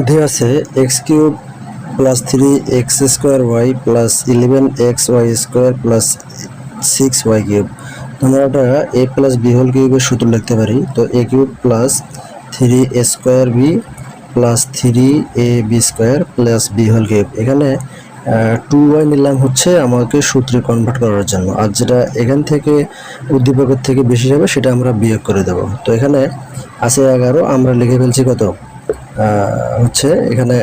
দেওয়া আছে, x cube plus three x square y plus eleven x y square plus six y cube. আমরা ওটা এ plus b whole কিউবের সূত্র লিখতে পারি। তো a cube plus three a square b plus three a b square plus b whole cube. এখানে two y নিলাম হচ্ছে আমাকে সূত্রে কনভার্ট করার জন্য। আর যেটা এখান থেকে উদ্দীপকের থেকে বেশি যাবে, সেটা আমরা বিয়োগ করে দেবো। তো এখানে আছে এগারো, আমরা লিখে ফেলছি কত? হচ্ছে এখানে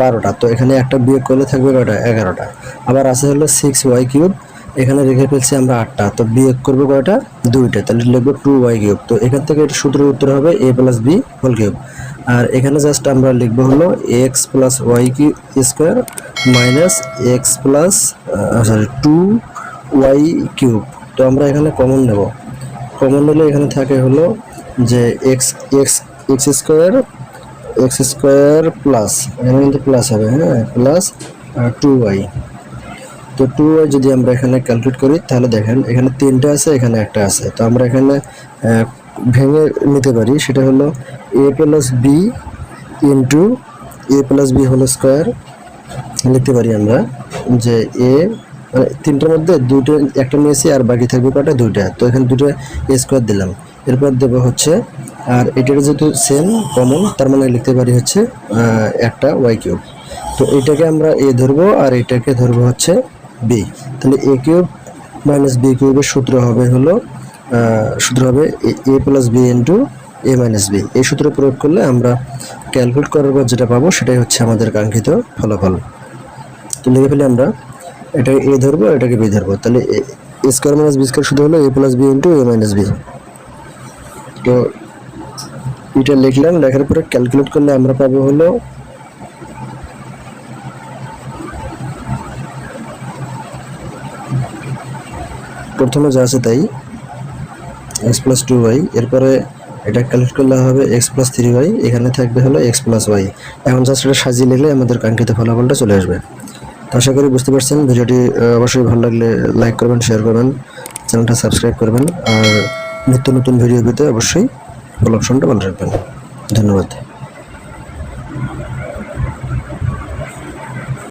বারোটা। তো এখানে একটা বিয়োগ করলে থাকবে কয়টা? এগারোটা। আবার আছে হলো সিক্স ওয়াই কিউব এখানে রেখে ফেলছি আমরা আটটা। তো বিয়োগ করব কয়টা? দুইটা। তাহলে লিখব টু ওয়াই কিউব তো এখান থেকে এটা সূত্রের উত্তর হবে a plus b whole cube আর এখানে জাস্ট আমরা লিখব হলো x plus y q square minus x plus sorry two y cube তো আমরা এখানে কমন নেব। কমন নিলে এখানে থাকে হলো যে x x x square x square plus এখানে কিন্তু প্লাস হবে হ্যাঁ? প্লাস টু ওয়াই তো টু ওয়াই যদি আমরা এখানে ক্যালকুলেট করি, তাহলে দেখেন এখানে তিনটা আছে, এখানে একটা আছে। তো আমরা এখানে ভেঙে নিতে পারি, সেটা হলো a plus b into a plus b whole square লিখতে পারি আমরা যে এ মানে তিনটার মধ্যে দুটো একটা নিয়েছি আর বাকি থাকবে কটা দুইটা। তো এখানে দুটো এ স্কোয়ার দিলাম। এরপর দেবো হচ্ছে, আর এটার যেহেতু সেম কমন তার মানে লিখতে পারি হচ্ছে একটা ওয়াই কিউব তো এটাকে আমরা এ ধরবো, আর এটাকে ধরবো হচ্ছে বি তাহলে এ কিউব মাইনাস বি কিউবের সূত্র হবে হলো সূত্র হবে a plus b into a minus b এই সূত্র প্রয়োগ করলে আমরা ক্যালকুলেট করার পর যেটা পাবো, সেটাই হচ্ছে আমাদের কাঙ্ক্ষিত ফলাফল। তো লিখে ফেলে আমরা, এটাকে এ ধরবো এটাকে বি ধরবো। তাহলে a square minus b square শুধু হলো a plus b into a minus b তো এটা লিখলাম, লেখার পরে ক্যালকুলেট করলে আমরা পাবো হলো প্রথমে যা আছে তাই এক্স প্লাস টু ওয়াই এরপরে এটা ক্যালকুলেট করলে হবে এক্স প্লাস থ্রি ওয়াই এখানে থাকবে হলো এক্স প্লাস ওয়াই এখন জাস্ট এটা সাজিয়ে লিখলে আমাদের কাঙ্ক্ষিত ফলাফলটা চলে আসবে। তো আশা করি বুঝতে পারছেন, ভিডিওটি অবশ্যই ভালো লাগলে লাইক করবেন শেয়ার করবেন চ্যানেলটা সাবস্ক্রাইব করবেন, আর নিত্য নতুন ভিডিও পেতে অবশ্যই ফলো অপশনটা ভালো রাখবেন। ধন্যবাদ।